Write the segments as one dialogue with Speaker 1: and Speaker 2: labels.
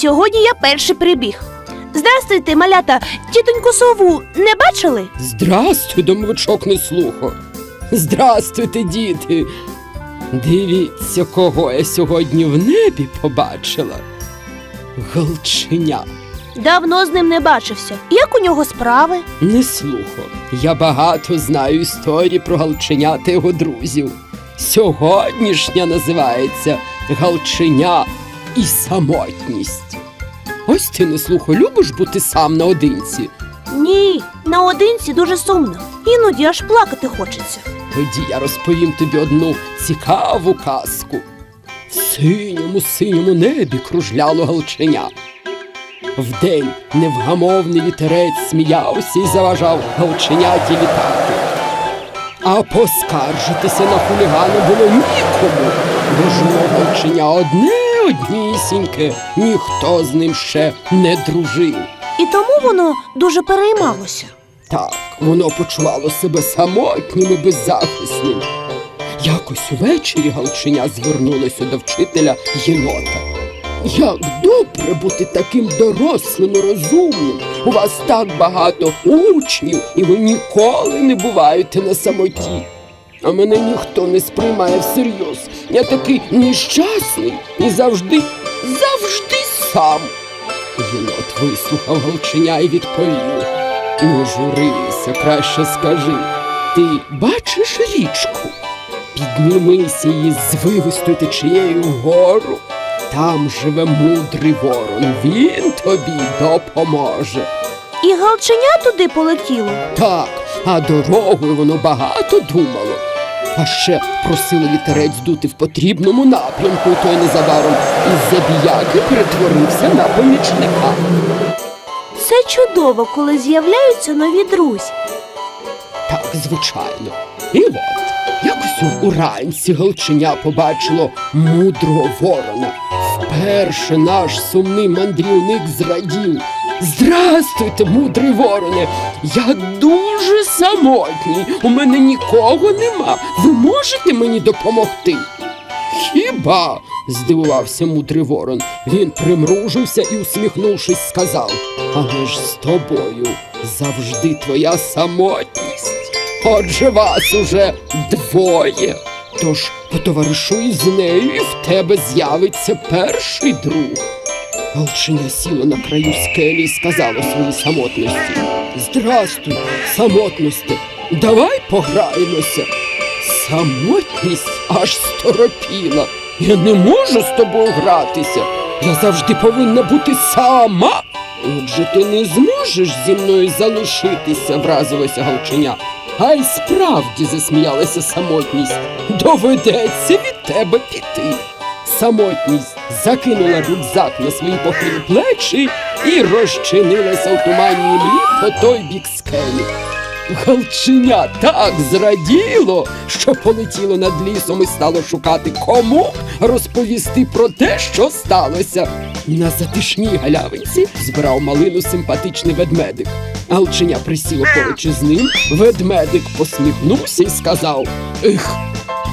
Speaker 1: сьогодні я перший прибіг. Здрастуйте, малята, тітоньку сову не бачили?
Speaker 2: Здрастуй, домовичок не слухо. Здрастуйте, діти. Дивіться, кого я сьогодні в небі побачила. Голченя.
Speaker 1: Давно з ним не бачився. Як у нього справи?
Speaker 2: Не слухо. Я багато знаю історії про галченя та його друзів. Сьогоднішня називається Галченя і самотність. Ось ти не слухо, любиш бути сам наодинці.
Speaker 1: Ні, наодинці дуже сумно. Іноді аж плакати хочеться.
Speaker 2: Тоді я розповім тобі одну цікаву казку. В синьому синьому небі кружляло галченя. Вдень невгамовний вітерець сміявся і заважав галченяті літати. А поскаржитися на хулігана було нікому, бо жило галченя одне однісіньке, ніхто з ним ще не дружив.
Speaker 1: І тому воно дуже переймалося.
Speaker 2: Так, воно почувало себе самотнім і беззахисним. Якось увечері галченя звернулося до вчителя єнота. Як добре бути таким дорослим і розумним. У вас так багато учнів, і ви ніколи не буваєте на самоті. А мене ніхто не сприймає всерйоз. Я такий нещасний і завжди, завжди сам. Єнот вислухав галченя і відповів. Не журися, краще скажи. Ти бачиш річку? Піднімися її звивистою течією вгору. Там живе мудрий ворон. Він тобі допоможе.
Speaker 1: І галченя туди полетіло.
Speaker 2: Так, а дорогою воно багато думало. А ще просило вітерець дути в потрібному напрямку, той незабаром із забіяки перетворився на помічника.
Speaker 1: Це чудово, коли з'являються нові друзі.
Speaker 2: Так, звичайно. І от, якось уранці галченя побачило мудрого ворона. Вперше наш сумний мандрівник зрадів. Здрастуйте, мудрий вороне! Я дуже самотній. У мене нікого нема. Ви можете мені допомогти? Хіба? здивувався мудрий ворон. Він примружився і, усміхнувшись, сказав: Але ж з тобою завжди твоя самотність. Отже, вас уже двоє. Тож потоваришуй з нею, і в тебе з'явиться перший друг. Галчиня сіла на краю скелі і сказала своїй самотності. Здрастуй, самотності, давай пограємося. Самотність аж сторопіла. Я не можу з тобою гратися. Я завжди повинна бути сама. Отже, ти не зможеш зі мною залишитися, вразилося галченя. А й справді засміялася самотність. Доведеться від тебе піти. Самотність закинула рюкзак на свої похилі плечі і розчинилася у туманній млі по той бік скелі. Галченя так зраділо, що полетіло над лісом і стало шукати кому розповісти про те, що сталося. На затишній галявинці збирав малину симпатичний ведмедик. Галченя присіло поруч із ним, ведмедик посміхнувся і сказав: Ех,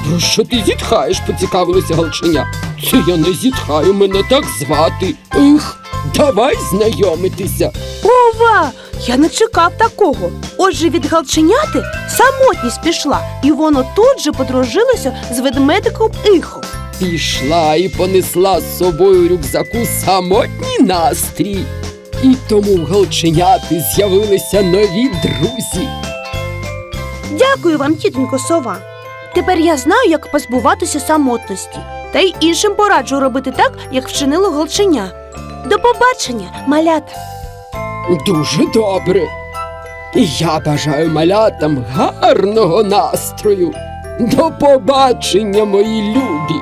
Speaker 2: про що ти зітхаєш? поцікавилося галченя. Це я не зітхаю, мене так звати. Ех, давай знайомитися.
Speaker 1: Ова! Я не чекав такого. Отже, від галченяти самотність пішла, і воно тут же подружилося з ведмедиком Іхом.
Speaker 2: Пішла і понесла з собою рюкзаку самотній настрій. І тому в галченяти з'явилися нові друзі.
Speaker 1: Дякую вам, тітонько сова. Тепер я знаю, як позбуватися самотності, та й іншим пораджу робити так, як вчинило голченя. До побачення, малята!
Speaker 2: Дуже добре. Я бажаю малятам гарного настрою. До побачення, мої любі!